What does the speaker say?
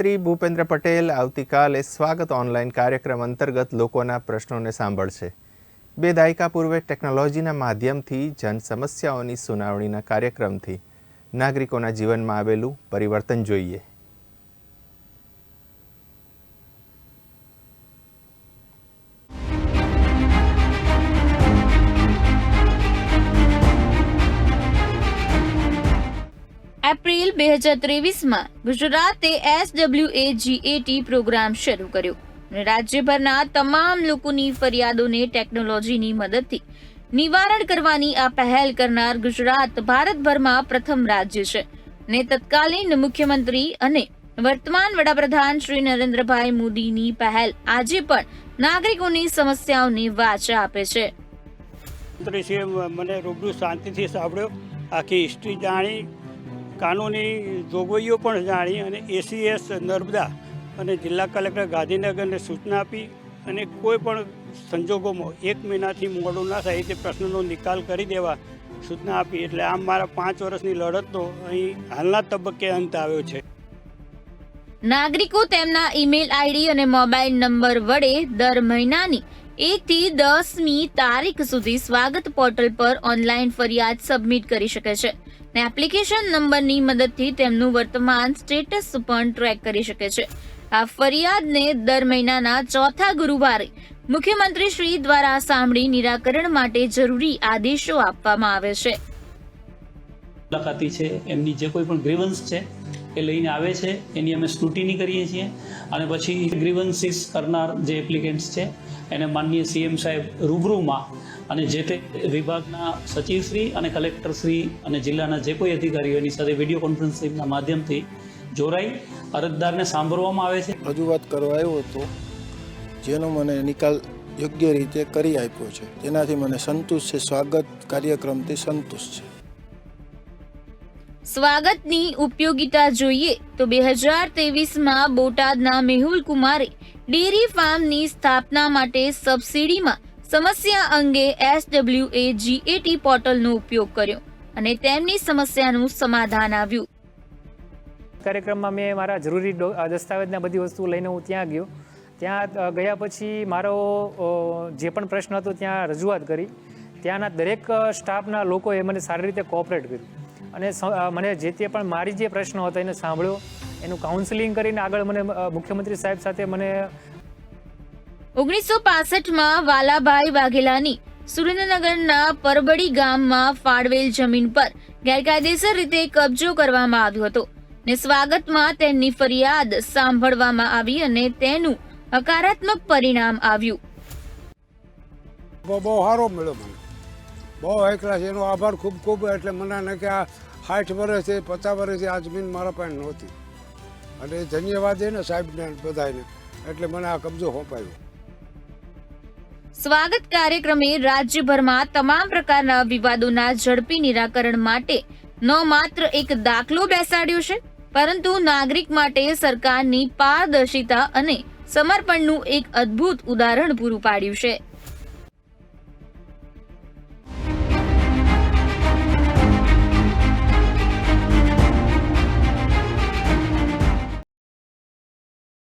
શ્રી ભૂપેન્દ્ર પટેલ આવતીકાલે સ્વાગત ઓનલાઈન કાર્યક્રમ અંતર્ગત લોકોના પ્રશ્નોને સાંભળશે. બે દાયકા પૂર્વે ટેકનોલોજીના માધ્યમથી જન સમસ્યાઓની સુનાવણીના કાર્યક્રમથી નાગરિકોના જીવનમાં આવેલું પરિવર્તન જોઈએ. એપ્રિલ બે હજાર ત્રેવીસમાં ગુજરાતે એસડબ્લ્યુએ જીએટી પ્રોગ્રામ શરૂ કર્યો અને રાજ્યભરના તમામ લોકોની ફરિયાદોને ટેકનોલોજીની મદદથી નિવારણ કરવાની આ પહેલ કરનાર ગુજરાત ભારતભરમાં પ્રથમ રાજ્ય છે. ને તત્કાલીન મુખ્યમંત્રી અને વર્તમાન વડાપ્રધાન શ્રી નરેન્દ્રભાઈ મોદીની પહેલ આજે પણ નાગરિકોની સમસ્યાઓને વાચા આપે છે. મને રૂબરૂ શાંતિથી સાંભળ્યો. આખી હિસ્ટ્રી જાણી કાનૂની જોગવાઈઓ પણ જાણી અને એસીએસ નર્મદા અને જિલ્લા કલેક્ટર ગાંધીનગરને સૂચના આપી અને કોઈ પણ સંજોગોમાં એક મહિનાથી મોડું ના થાય તે પ્રશ્નનો નિકાલ કરી દેવા સૂચના આપી. એટલે આમ મારા પાંચ વર્ષની લડતનો અહીં હાલના તબક્કે અંત આવ્યો છે. નાગરિકો તેમના ઈમેલ આઈડી અને મોબાઈલ નંબર વડે દર મહિનાની એક થી દસમી તારીખ સુધી સ્વાગત પોર્ટલ પર ઓનલાઈન ફરિયાદ સબમિટ કરી શકે છે ને એપ્લિકેશન નંબરની મદદથી તેમનું વર્તમાન સ્ટેટસ પણ ટ્રેક કરી શકે છે. આ ફરિયાદને દર મહિનાના ચોથા ગુરુવારે મુખ્યમંત્રી શ્રી દ્વારા સાંભળી નિરાકરણ માટે જરૂરી આદેશો આપવામાં આવે છે. મુલાકાતી છે, એમની જે કોઈ પણ ગ્રીવન્સ છે એ લઈને આવે છે. એની અમે સ્ક્રુટિની કરીએ છીએ. અને પછી ગ્રીવન્સીસ કરનાર જે એપ્લિકેન્ટ્સ છે, એને માનનીય સીએમ સાહેબ રૂબરૂમાં અને જે તે વિભાગના સચિવશ્રી અને કલેક્ટરશ્રી અને જિલ્લાના જે કોઈ અધિકારીઓ એની સાથે વીડિયો કોન્ફરન્સિંગના માધ્યમથી જોડાઈ અરજદારને સાંભળવામાં આવે છે. રજૂઆત કરવા આવ્યો હતો, જેનો મને નિકાલ યોગ્ય રીતે કરી આપ્યો છે. તેનાથી મને સંતુષ્ટ છે. સ્વાગત કાર્યક્રમથી સંતુષ્ટ છે. સ્વાગતની ઉપયોગિતા જોઈએ તો બે હજાર તેવીસમાં બોટાદના મેહુલ કુમારે ડેરી ફાર્મની સ્થાપના માટે સબસિડીમાં સમસ્યા અંગે એસડબ્લ્યુએ જીએટી પોર્ટલનો ઉપયોગ કર્યો અને તેમની સમસ્યાનું સમાધાન આવ્યું. કાર્યક્રમમાં મેં મારા જરૂરી દસ્તાવેજના બધી વસ્તુ લઈને હું ત્યાં ગયો. ત્યાં ગયા પછી મારો જે પણ પ્રશ્ન હતો ત્યાં રજૂઆત કરી. ત્યાંના દરેક સ્ટાફના લોકોએ મને સારી રીતે કોઓપરેટ કર્યું. અને મને જે તે પણ મારી જે પ્રશ્નો હતા એને સાંભળ્યો. એનું કાઉન્સિલિંગ કરીને આગળ મને મુખ્યમંત્રી સાહેબ સાથે મને ઓગણીસો પાસઠમાં વાલાભાઈ વાઘેલાની સુરેન્દ્રનગરના પરબડી ગામમાં ફાળવેલ જમીન પર ગેરકાયદેસર રીતે કબજો કરવામાં આવ્યો હતો ને સ્વાગતમાં તેમની ફરિયાદ સાંભળવામાં આવી અને તેનું હકારાત્મક પરિણામ આવ્યું. બહુ બહુ સારો મળ્યો મને. બહુ હાઈ ક્લાસ એનો આભાર ખૂબ ખૂબ, એટલે મને ને કે આ સાઠ વર્ષથી પચાસ વર્ષથી આ જમીન મારા પાસે નહોતી. અને ધન્યવાદ એને સાહેબને બધાને, એટલે મને આ કબજો સોંપાયો. સ્વાગત કાર્યક્રમે રાજ્યભરમાં તમામ પ્રકારના વિવાદોના ઝડપી નિરાકરણ માટે ન માત્ર એક દાખલો બેસાડ્યો છે, પરંતુ નાગરિક માટે સરકારની પારદર્શિતા અને સમર્પણનું એક અદ્ભુત ઉદાહરણ પૂરું પાડ્યું છે.